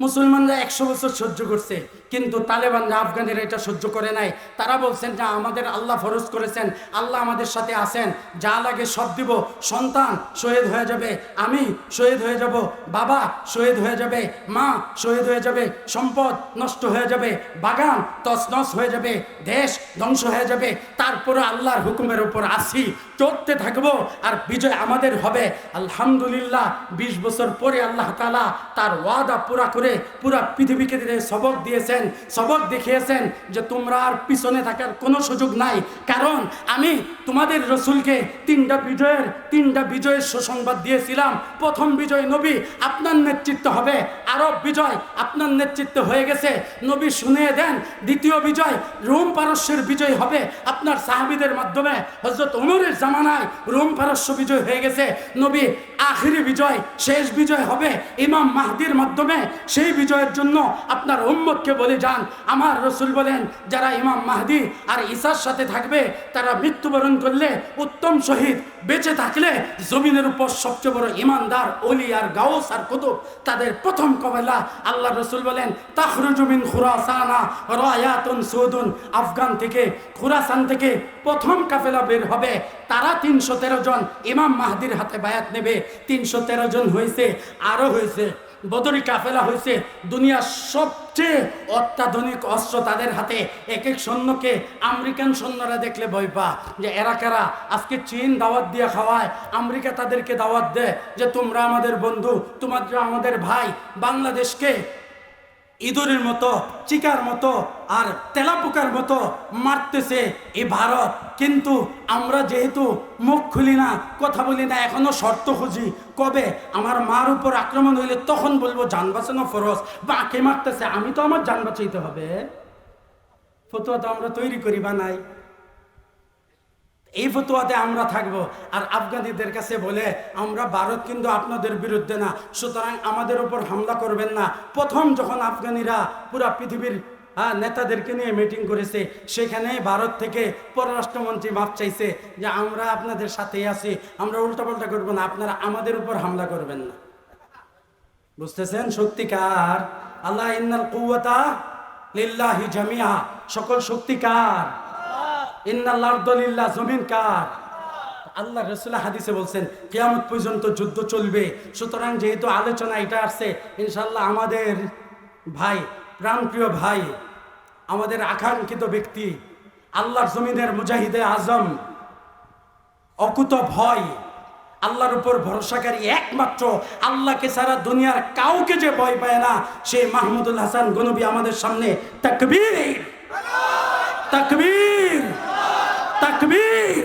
মুসলমানরা একশো বছর সহ্য করছে, কিন্তু তালেবানরা আফগানের এটা সহ্য করে নাই। তারা বলছেন যে আমাদের আল্লাহ ফরজ করেছেন, আল্লাহ আমাদের সাথে আছেন, যা লাগে সব দিব, সন্তান শহীদ হয়ে যাবে, আমি শহীদ হয়ে যাব, বাবা শহীদ হয়ে যাবে, মা শহীদ হয়ে যাবে, সম্পদ নষ্ট হয়ে যাবে, বাগান তছনছ হয়ে যাবে, দেশ ধ্বংস হয়ে যাবে, তারপরে আল্লাহর হুকুমের উপর আসি চড়তে থাকব আর বিজয় আমাদের হবে। আলহামদুলিল্লাহ, বিশ বছর পরে আল্লাহ তালা তার ওয়াদা পুরা করে পুরা পৃথিবীকে সবক দিয়েছেন, সবক দেখিয়েছেন যে তোমরা আর পিছনে থাকার কোনো সুযোগ নাই। কারণ আমি তোমাদের রসুলকে তিনটা বিজয়ের তিনটা বিজয়ের সুসংবাদ দিয়েছিলাম। প্রথম বিজয় নবী, আপনার নেতৃত্ব হবে। আরব বিজয়, আপনার নেতৃত্ব হয়ে গেছে। নবী শুনিয়ে দেন, দ্বিতীয় বিজয় রোম পারস্যের বিজয় হবে। আপনার সাহাবিদের মাধ্যমে হজরত উমরের জামানায় রোম পারস্য বিজয় হয়ে গেছে। নবী আখিরি বিজয়, শেষ বিজয় হবে ইমাম মাহদির মাধ্যমে। সেই বিজয়ের জন্য আপনার উম্মতকে বলে যান। আমার রসুল বলেন, যারা ইমাম মাহদি আর ঈসার সাথে থাকবে, তারা মৃত্যুবরণ করলে উত্তম শহীদ। বেঁচে থাকলে জমিনের উপর সবচেয়ে বড় ইমানদার অলি আর গাউস আর কুতুব, তাদের প্রথম কবেলা। আল্লাহ রসুল বলেন তাহরুজুমিন খুরাসানা রায়াতুন সৌদুন। আফগান থেকে, খুরাসান থেকে প্রথম কাফেলা বের হবে। তারা তিনশো তেরো জন ইমাম মাহাদির হাতে বায়াত নেবে। তিনশো তেরো জন হয়েছে আরও হয়েছে, বদরি কাফেলা হয়েছে। দুনিয়ার সবচেয়ে অত্যাধুনিক অস্ত্র তাদের হাতে এক এক সৈন্যকে আমেরিকান সৈন্যরা দেখলে ভয় পা যে এরা কারা? আজকে চীন দাওয়াত দিয়ে খাওয়ায়, আমেরিকা তাদেরকে দাওয়াত দেয় যে তোমরা আমাদের বন্ধু তোমরা আমাদের ভাই বাংলাদেশকে ইঁদুরের মতো, চিকার মতো আর তেলাপোকার মতো মারতেছে এ ভারত। কিন্তু আমরা যেহেতু মুখ খুলি না, কথা বলি না এখনও শর্ত খুঁজি। কবে? আমার মার উপর আক্রমণ হইলে তখন বলব, যান বাঁচানো ফরজ। বা কে মারতেছে, আমি তো আমার যান বাঁচাইতে হবে। ফতুয়া তো আমরা তৈরি করি বানাই এই ফতুয়াতে আমরা থাকব। আর আফগানিদের কাছে বলে, আমরা ভারত কিন্তু আপনাদের বিরুদ্ধে না, সুতরাং আমাদের উপর হামলা করবেন না। প্রথম যখন আফগানিরা পুরা পৃথিবীর হ্যাঁ নেতাদেরকে নিয়ে মিটিং করেছে, সেখানে ভারত থেকে পররাষ্ট্রমন্ত্রী মাপ চাইছে যে, আমরা আপনাদের সাথেই আছি, আমরা উল্টাপাল্টা করব না, আপনারা আমাদের উপর হামলা করবেন না। বুঝতেছেন? সত্যিকার। আল্লাহ ইন্নাল কুয়াতা লিল্লাহি জামিয়া সকল শক্তিকার ইন্নাল জমিন কার? আল্লাহ রসুল্লাহ হাদিসে বলছেন, কিয়ামত পর্যন্ত যুদ্ধ চলবে। সুতরাং যেহেতু আলোচনা এটা আসছে ইনশাল্লাহ আমাদের ভাই, প্রাণপ্রিয় ভাই, আমাদের আকাঙ্ক্ষিত ব্যক্তি, আল্লাহর জমিনের মুজাহিদে আজম, অকুত ভয়, আল্লাহর উপর ভরসাকারী একমাত্র, আল্লাহকে সারা দুনিয়ার কাউকে যে ভয় পায় না, সে মাহমুদুল হাসান গনবী আমাদের সামনে তাকবীর। তাকবীর। তাকবীর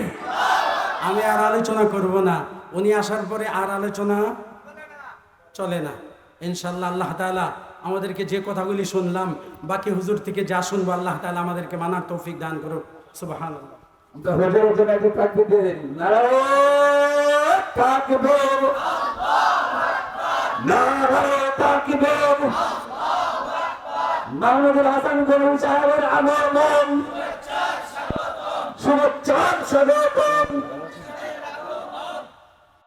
আমি আর আলোচনা করব না। উনি আসার পরে আর আলোচনা চলে না। ইনশাল্লাহ আল্লাহ তাআলা আমাদেরকে যে কথাগুলি শুনলাম বাকি হুজুর থেকে যা শুনব আল্লাহ তাআলা আমাদেরকে মানার তৌফিক দান করুক। তাকবীর মাহমুদুল হাসান গরু সাহেবের আগমন। শুভেচ্ছা স্বাগতম